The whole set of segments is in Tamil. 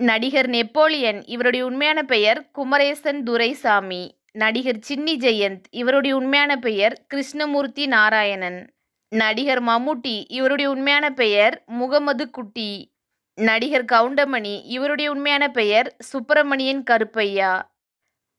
நடிகர் நெப்போலியன் இவருடைய உண்மையான பெயர் குமரேசன் துரைசாமி. நடிகர் சின்னி ஜெயந்த் இவருடைய உண்மையான பெயர் கிருஷ்ணமூர்த்தி நாராயணன். நடிகர் மம்முட்டி இவருடைய உண்மையான பெயர் முகமது குட்டி. நடிகர் கவுண்டமணி இவருடைய உண்மையான பெயர் சுப்பிரமணியன் கருப்பையா.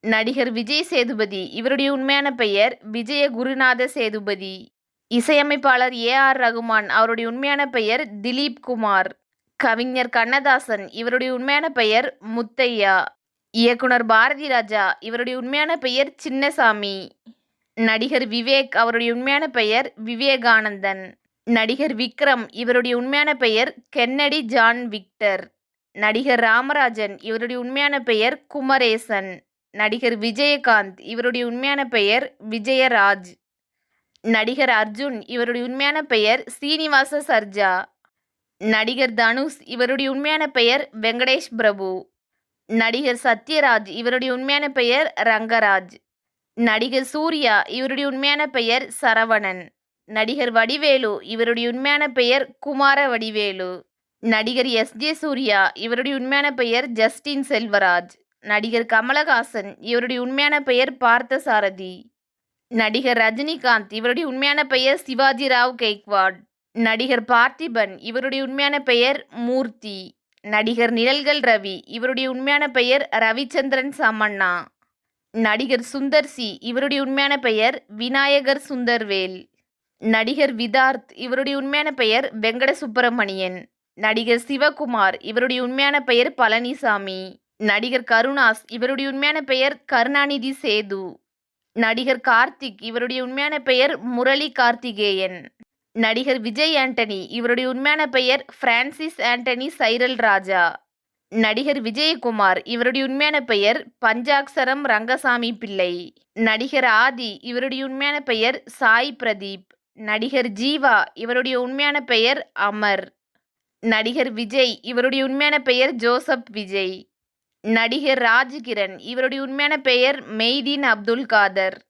நடிகர் விஜய் சேதுபதி இவருடைய உண்மையான பெயர் விஜய குருநாத சேதுபதி. இசையமைப்பாளர் ஏ ஆர் ரகுமான் அவருடைய உண்மையான பெயர் திலீப் குமார். கவிஞர் கண்ணதாசன் இவருடைய உண்மையான பெயர் முத்தையா. இயக்குனர் பாரதி ராஜா இவருடைய உண்மையான பெயர் சின்னசாமி. நடிகர் விவேக் அவருடைய உண்மையான பெயர் விவேகானந்தன். நடிகர் விக்ரம் இவருடைய உண்மையான பெயர் கென்னடி ஜான் விக்டர். நடிகர் ராமராஜன் இவருடைய உண்மையான பெயர் குமரேசன். நடிகர் விஜயகாந்த் இவருடைய உண்மையான பெயர் விஜயராஜ். நடிகர் அர்ஜுன் இவருடைய உண்மையான பெயர் சீனிவாச சர்ஜா. நடிகர் தனுஷ் இவருடைய உண்மையான பெயர் வெங்கடேஷ் பிரபு. நடிகர் சத்யராஜ் இவருடைய உண்மையான பெயர் ரங்கராஜ். நடிகர் சூர்யா இவருடைய உண்மையான பெயர் சரவணன். நடிகர் வடிவேலு இவருடைய உண்மையான பெயர் குமார வடிவேலு. நடிகர் எஸ். ஜே. சூர்யா இவருடைய உண்மையான பெயர் ஜஸ்டின் செல்வராஜ். நடிகர் கமலஹாசன் இவருடைய உண்மையான பெயர் பார்த்தசாரதி. நடிகர் ரஜினிகாந்த் இவருடைய உண்மையான பெயர் சிவாஜி ராவ் கெய்க்வாட். நடிகர் பார்த்திபன் இவருடைய உண்மையான பெயர் மூர்த்தி. நடிகர் நிழல்கள் ரவி இவருடைய உண்மையான பெயர் ரவிச்சந்திரன் சமண்ணா. நடிகர் சுந்தர் சி இவருடைய உண்மையான பெயர் விநாயகர் சுந்தர்வேல். நடிகர் விதார்த் இவருடைய உண்மையான பெயர் வெங்கட சுப்பிரமணியன் நடிகர் சிவகுமார் இவருடைய உண்மையான பெயர் பழனிசாமி. நடிகர் கருணாஸ் இவருடைய உண்மையான பெயர் கருணாநிதி சேது. நடிகர் கார்த்திக் இவருடைய உண்மையான பெயர் முரளி கார்த்திகேயன். நடிகர் விஜய் ஆண்டனி. இவருடைய உண்மையான பெயர் பிரான்சிஸ் ஆண்டனி சைரல் ராஜா. நடிகர் விஜயகுமார். இவருடைய உண்மையான பெயர் பஞ்சாக்சரம் ரங்கசாமி பிள்ளை. நடிகர் ஆதி. இவருடைய உண்மையான பெயர் சாய் பிரதீப். நடிகர் ஜீவா. இவருடைய உண்மையான பெயர் அமர். நடிகர் விஜய். இவருடைய உண்மையான பெயர் ஜோசப் விஜய். நடிகர் ராஜ்கிரண். இவருடைய உண்மையான பெயர் மெய்தீன் அப்துல் காதர்.